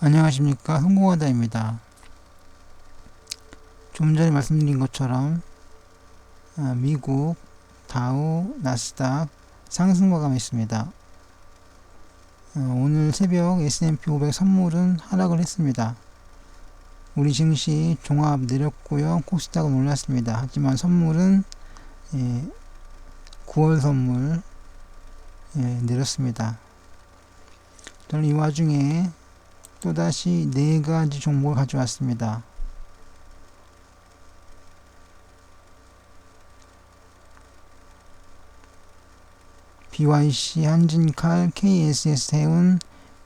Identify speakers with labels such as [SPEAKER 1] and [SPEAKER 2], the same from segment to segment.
[SPEAKER 1] 안녕하십니까 성공하다입니다. 좀 전에 말씀드린 것처럼 아, 미국 다우 나스닥 상승 마감했습니다. 어, 오늘 새벽 S&P 500 선물은 하락을 했습니다. 우리 증시 종합 내렸고요. 코스닥은 올랐습니다. 하지만 선물은 예, 9월 선물 예, 내렸습니다. 저는 이 와중에 또다시 네 가지 종목을 가져왔습니다. BYC, 한진칼, KSS 해운,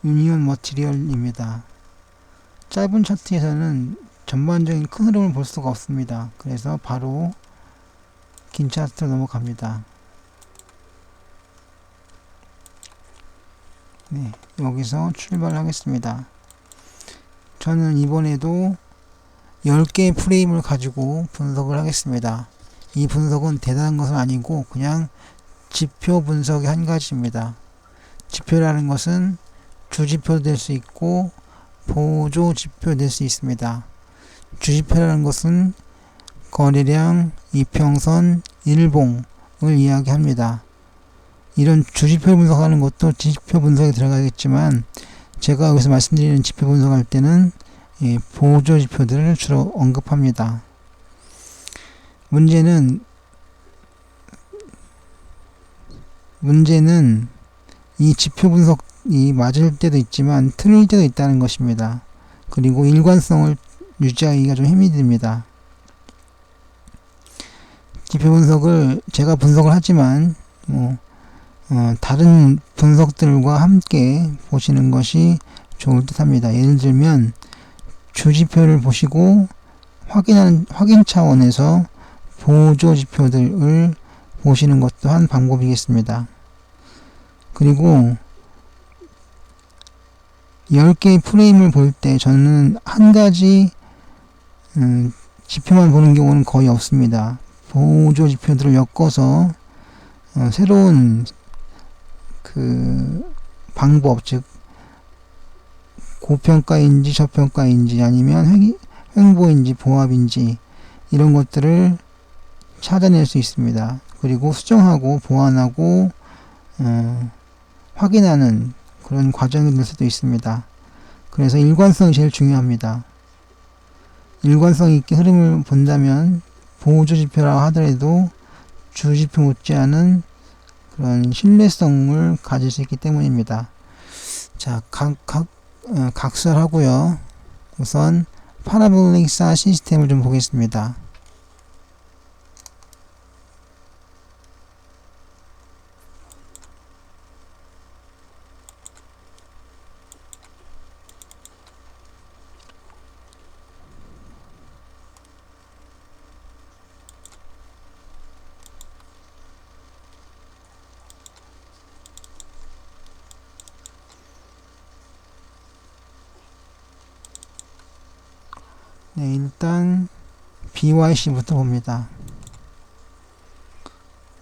[SPEAKER 1] 유니온 머티리얼입니다. 짧은 차트에서는 전반적인 큰 흐름을 볼 수가 없습니다. 그래서 바로 긴 차트로 넘어갑니다. 네, 여기서 출발하겠습니다. 저는 이번에도 10개의 프레임을 가지고 분석을 하겠습니다. 이 분석은 대단한 것은 아니고 그냥 지표 분석의 한 가지입니다. 지표라는 것은 주지표 될수 있고 보조 지표 될 수 있습니다. 주지표라는 것은 거래량, 이평선, 일봉을 이야기합니다. 이런 주지표 분석하는 것도 지표 분석에 들어가겠지만 제가 여기서 말씀드리는 지표 분석할 때는 예, 보조 지표들을 주로 언급합니다. 문제는 문제는 이 지표 분석이 맞을 때도 있지만 틀릴 때도 있다는 것입니다. 그리고 일관성을 유지하기가 좀 힘이 듭니다. 지표 분석을 제가 분석을 하지만 뭐 어, 다른 분석들과 함께 보시는 것이 좋을 듯 합니다. 예를 들면 주지표를 보시고 확인하는 확인 차원에서 보조 지표들을 보시는 것도 한 방법이겠습니다. 그리고 10개의 프레임을 볼 때 저는 한 가지 음, 지표만 보는 경우는 거의 없습니다. 보조 지표들을 엮어서 어, 새로운 그 방법 즉 고평가인지 저평가인지 아니면 횡, 횡보인지 보합인지 이런 것들을 찾아낼 수 있습니다. 그리고 수정하고 보완하고 어, 확인하는 그런 과정이 될 수도 있습니다. 그래서 일관성이 제일 중요합니다. 일관성 있게 흐름을 본다면 보조 지표라고 하더라도 주지표 못지않은 그런 신뢰성을 가질 수 있기 때문입니다. 자, 각, 각, 어, 각설하고요. 우선 파라볼릭 사 시스템을 좀 보겠습니다. 네, 일단 BYC부터 봅니다.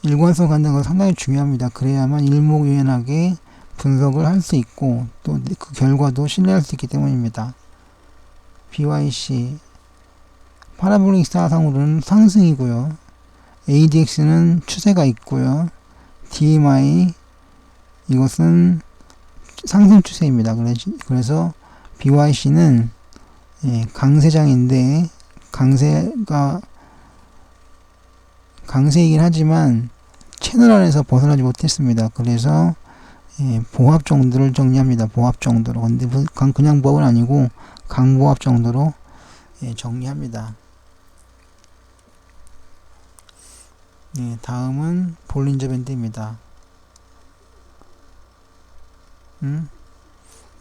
[SPEAKER 1] 일관성 갖는 건 상당히 중요합니다. 그래야만 일목요연하게 분석을 할 수 있고 또 그 결과도 신뢰할 수 있기 때문입니다. BYC 파라볼릭 사상으로는 상승이고요. ADX는 추세가 있고요. DMI 이것은 상승 추세입니다. 그래서 BYC는 예, 강세장인데 강세가 강세이긴 하지만 채널 안에서 벗어나지 못했습니다. 그래서 예, 보합 정도를 정리합니다. 보합 정도로. 근데 그냥 보합은 아니고 강보합 정도로 예, 정리합니다. 예, 다음은 볼린저 밴드입니다. 음?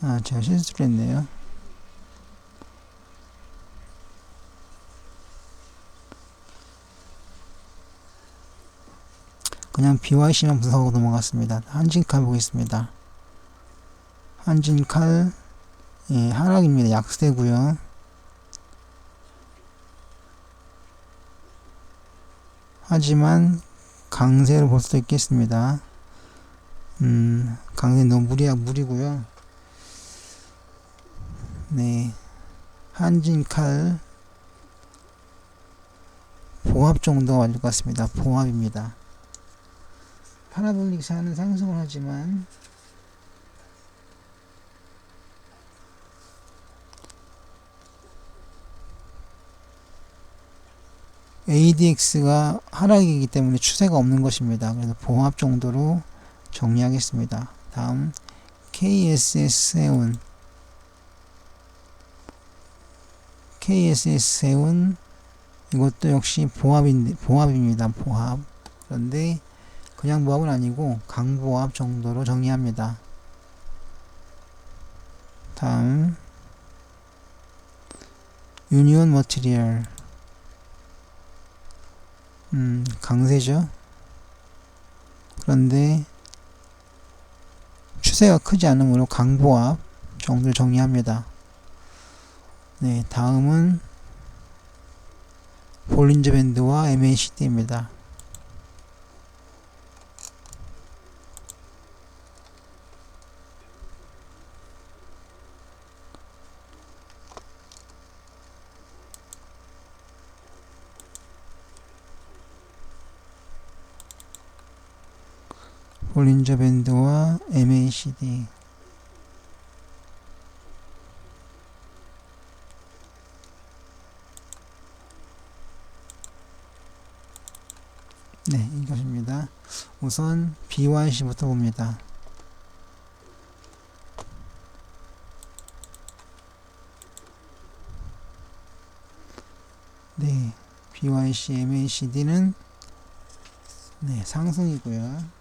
[SPEAKER 1] 아, 제가 실수를 했네요. 그냥 BYC만 분석하고 넘어갔습니다. 한진칼 보겠습니다. 한진칼 예, 하락입니다. 약세고요. 하지만 강세로 볼 수도 있겠습니다. 음, 강세 너무 무리야 무리고요. 네. 한진칼 보합 정도가 맞을 것 같습니다. 보합입니다. 파라볼릭 사는 상승을 하지만 ADX가 하락이기 때문에 추세가 없는 것입니다. 그래서 보합 정도로 정리하겠습니다. 다음 KSS 세운 KSS 세운 이것도 역시 보합인 보합입니다. 보합 그런데 그냥 보합은 아니고 강보합 정도로 정리합니다. 다음 유니온 머티리얼 음, 강세죠. 그런데 추세가 크지 않으므로 강보합 정도를 정리합니다. 네, 다음은 볼린저 밴드와 MACD입니다. 볼린저 밴드와 MACD 네, 이것입니다. 우선 B1C부터 봅니다. 네, BYC, MACD는 네, 상승이고요.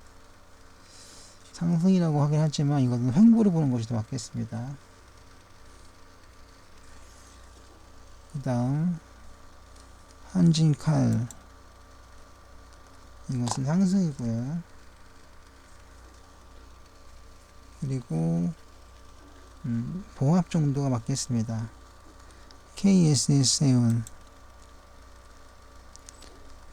[SPEAKER 1] 상승이라고 하긴 하지만 이것은 횡보를 보는 것이 더 맞겠습니다. 그 다음 한진칼 이것은 상승이고요. 그리고 음, 봉합 정도가 맞겠습니다. KSS7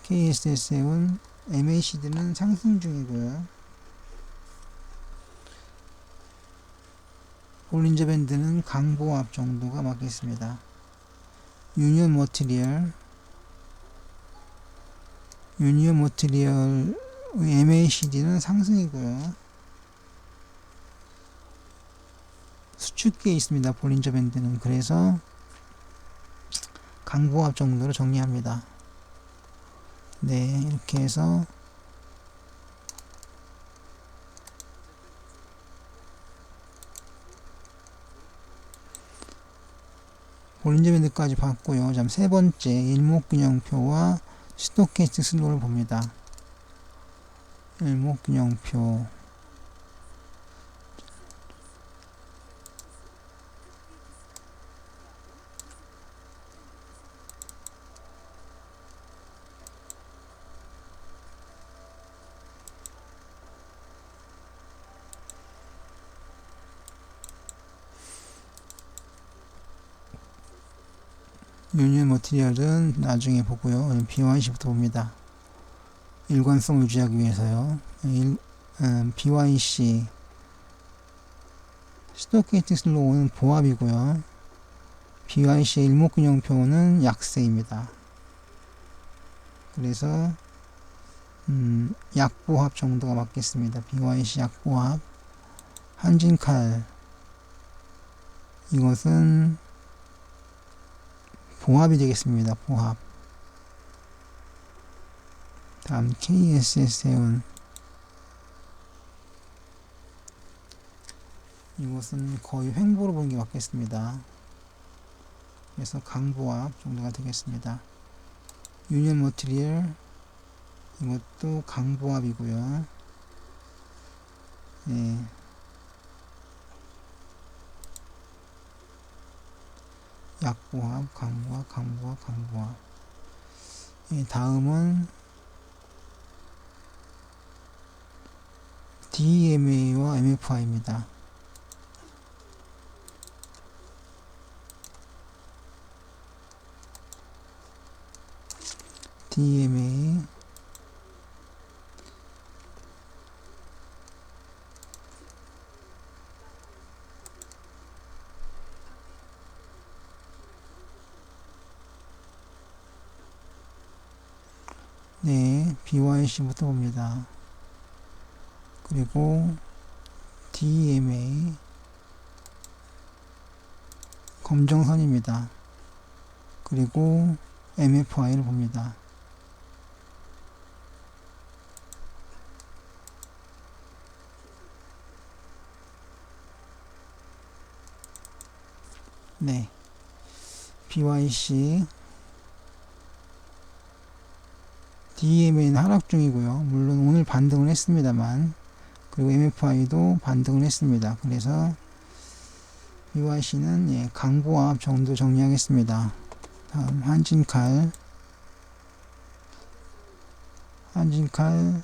[SPEAKER 1] KSS7 MACD는 상승 중이고요. 볼린저 밴드는 강보합 정도가 맞겠습니다. 유니온 머티리얼 유니온 머티리얼 MACD는 상승이고요. 수축기에 있습니다. 볼린저 밴드는 그래서 강보합 정도로 정리합니다. 네 이렇게 해서 볼린저 밴드까지 봤고요. 자, 세 번째 일목균형표와 스토캐스틱 슬로우를 봅니다. 일목균형표 유니온 머티리얼은 나중에 보고요. B1C부터 봅니다. 일관성 유지하기 위해서요. 일, 음, B1C 스토케이팅 슬로우는 보합이고요. BYC의 일목균형표는 약세입니다. 그래서 음, 약보합 정도가 맞겠습니다. BYC 약보합 한진칼 이것은 봉합이 되겠습니다. 봉합. 다음 KSS 세운 이것은 거의 횡보로 보는 게 맞겠습니다. 그래서 강보합 정도가 되겠습니다. 유니언 머티리얼 이것도 강보합이고요. 네. 약보합, 강보합, 강보합, 강보합. 예, 다음은 DMA와 MFI입니다. DMA 네, BYC부터 봅니다. 그리고 DMA 검정선입니다. 그리고 MFI를 봅니다. 네. BYC DMA는 하락 중이고요. 물론 오늘 반등을 했습니다만 그리고 MFI도 반등을 했습니다. 그래서 BYC는 예, 강보합 정도 정리하겠습니다. 다음 한진칼 한진칼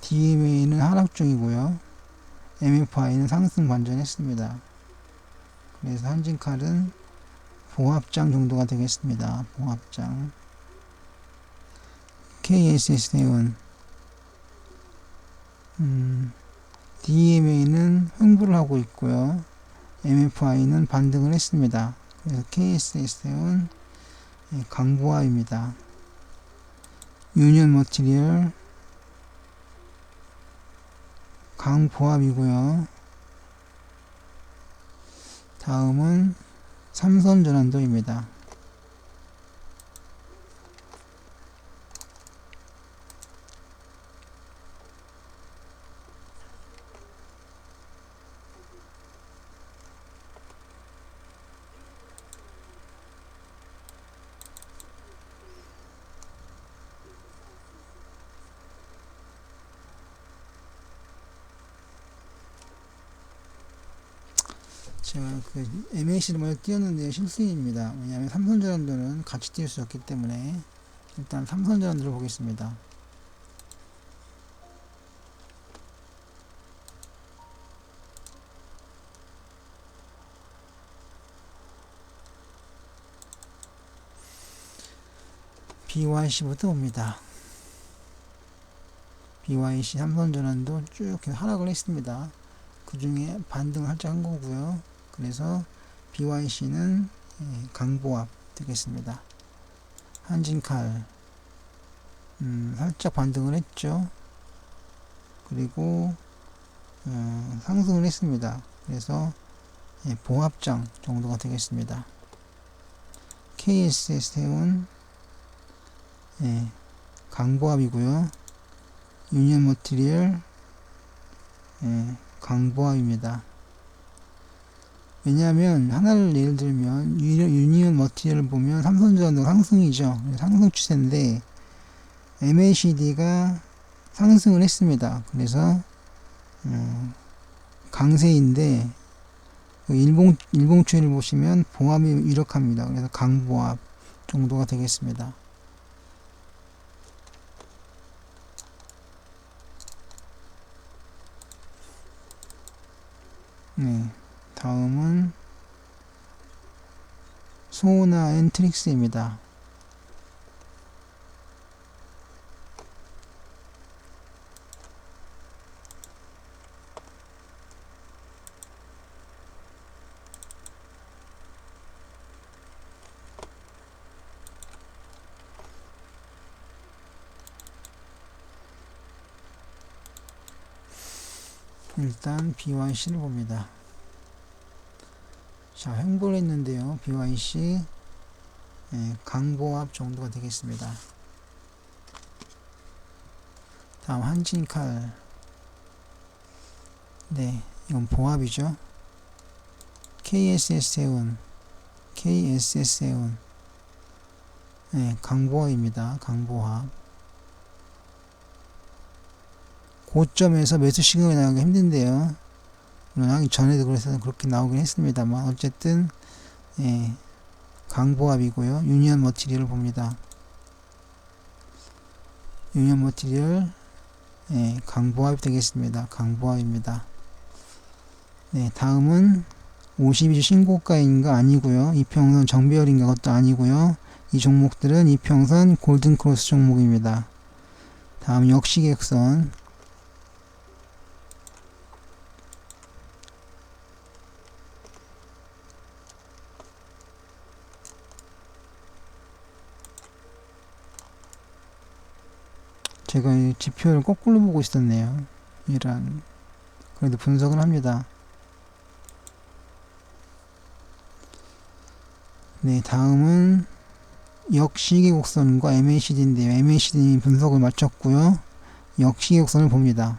[SPEAKER 1] DMA는 하락 중이고요. MFI는 상승 반전했습니다. 그래서 한진칼은 보합장 정도가 되겠습니다. 보합장 KSS 대운 음, DMA는 횡보를 하고 있고요. MFI는 반등을 했습니다. 그래서 KSS 대운 예, 강보합입니다. 유니언 머티리얼 강보합이고요. 다음은 삼선 전환도입니다. 제가 그 MAC를 먼저 띄웠는데 실수입니다. 왜냐하면 삼선 전환도는 같이 띄울 수 없기 때문에 일단 삼선 전환도를 보겠습니다. BYC부터 봅니다. BYC 삼선 전환도 쭉 하락을 했습니다. 그 중에 반등을 살짝 한 거고요. 그래서 BYC는 예, 강보합 되겠습니다. 한진칼 음, 살짝 반등을 했죠. 그리고 어, 상승을 했습니다. 그래서 예, 보합장 정도가 되겠습니다. KSS 태운 예, 강보합이고요. 유니언 머티리얼 예, 강보합입니다. 왜냐하면 하나를 예를 들면 유니언 머티리얼을 보면 삼선전도 상승이죠. 상승 추세인데 MACD가 상승을 했습니다. 그래서 어, 강세인데 그 일봉 일봉추를 보시면 보합이 유력합니다. 그래서 강보합 정도가 되겠습니다. 네, 다음은 소나 엔트릭스입니다. 일단 BYC를 봅니다. 자, 횡보를 했는데요. BYC 예, 강보합 정도가 되겠습니다. 다음 한진칼 네, 이건 보합이죠. KSS 세운 KSS 세운 네, 강보합입니다. 강보합 고점에서 매수 시그널이 나오기 힘든데요. 물론 하기 전에도 그래서 그렇게 나오긴 했습니다만 어쨌든 예, 강보합이고요. 유니언 머티리얼을 봅니다. 유니언 머티리얼 예, 강보합이 되겠습니다. 강보합입니다. 네, 다음은 52주 신고가인가 아니고요. 이평선 정배열인가 그것도 아니고요. 이 종목들은 이평선 골든크로스 종목입니다. 다음 역시객선 제가 이 지표를 거꾸로 보고 있었네요. 이런 그래도 분석을 합니다. 네, 다음은 역시계 곡선과 MACD인데요. MACD 분석을 마쳤고요. 역시계 곡선을 봅니다.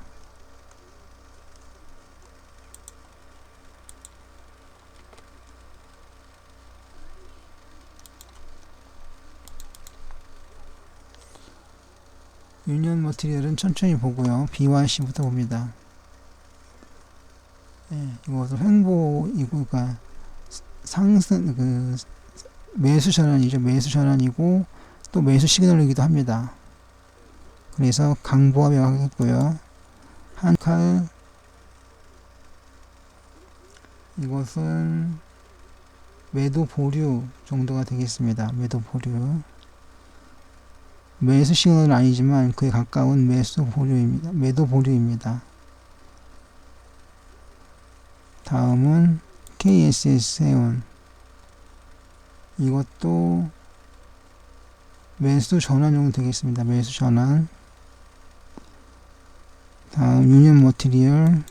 [SPEAKER 1] 유니언 머티리얼은 천천히 보고요. BYC부터 봅니다. 네, 이것은 횡보이고, 그러니까 상승, 그, 매수 전환이죠. 매수 전환이고, 또 매수 시그널이기도 합니다. 그래서 강보합에 가겠고요. 한 칼, 이것은 매도 보류 정도가 되겠습니다. 매도 보류. 매수 시그널은 아니지만 그에 가까운 매수 보류입니다. 매도 보류입니다. 다음은 KSS 세운 이것도 매수 전환 정도 되겠습니다. 매수 전환 다음 유니언 머티리얼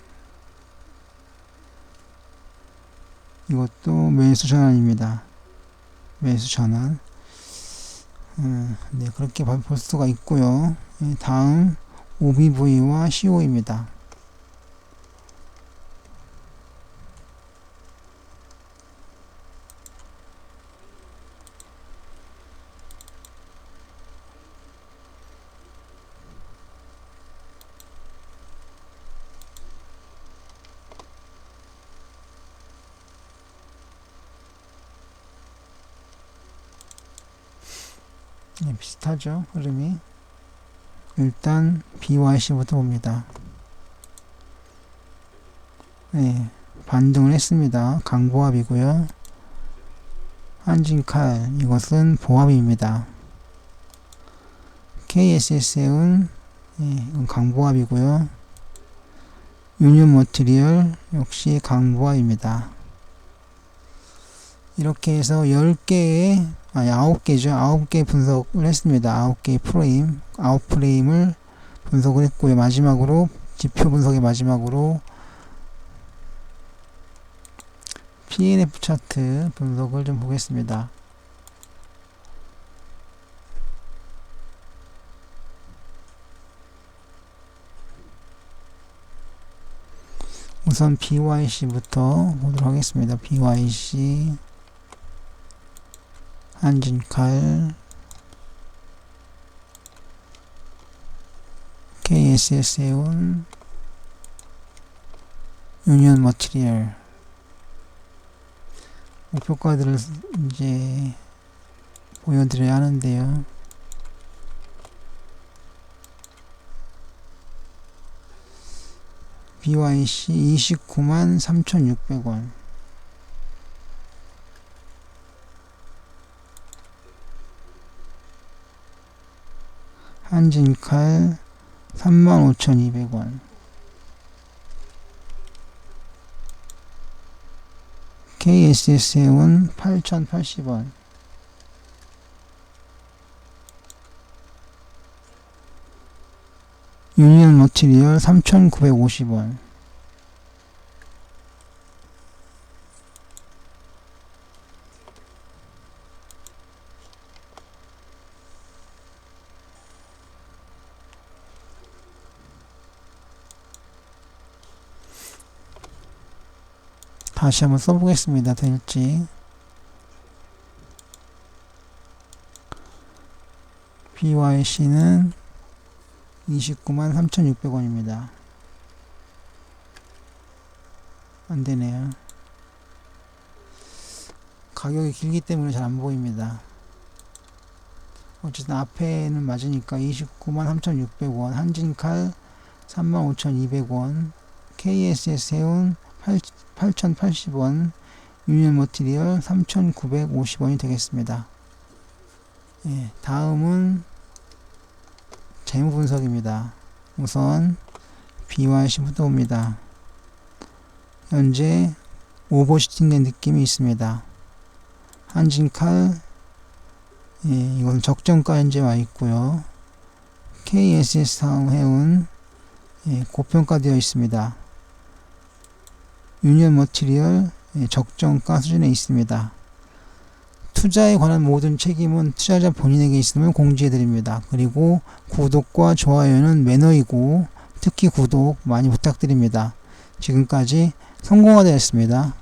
[SPEAKER 1] 이것도 매수 전환입니다. 매수 전환 음, 네, 그렇게 볼 수가 있고요. 예, 다음 OBV와 CO입니다. 네, 비슷하죠 흐름이. 일단 BYC부터 봅니다. 네 반등을 했습니다. 강보합이고요. 한진칼 이것은 보합입니다. KSS은 네, 강보합이고요. 유니온 머티리얼 역시 강보합입니다. 이렇게 해서 10개의 아니 9개죠. 9개 분석을 했습니다. 9개의 프레임, 9프레임을 분석을 했고요. 마지막으로 지표 분석의 마지막으로 PNF 차트 분석을 좀 보겠습니다. 우선 BYC부터 보도록 하겠습니다. BYC 한진칼. KSS에 온. 유니언 머티리얼. 목표가들을 이제 보여드려야 하는데요. BYC 29만 3,600원 한진칼 35,200원. KSS에온 8,080원. 유니언 머티리얼 3,950원 다시 한번 써보겠습니다. 될지. BYC는 29만 3,600원입니다. 안 되네요. 가격이 길기 때문에 잘 안 보입니다. 어쨌든 앞에는 맞으니까 29만 3,600원, 한진칼 35,200원, KSS 해운 8,080원, 유니언 머티리얼 3,950원이 되겠습니다. 예, 다음은 재무 분석입니다. 우선 BYC부터 봅니다. 현재 오버슈팅된 느낌이 있습니다. 한진칼 예, 이건 적정가 현재 와 있고요. KSS 다음 해운 예, 고평가되어 있습니다. 유니언 머티리얼 예, 적정가 수준에 있습니다. 투자에 관한 모든 책임은 투자자 본인에게 있음을 공지해 드립니다. 그리고 구독과 좋아요는 매너이고 특히 구독 많이 부탁드립니다. 지금까지 성공화되었습니다.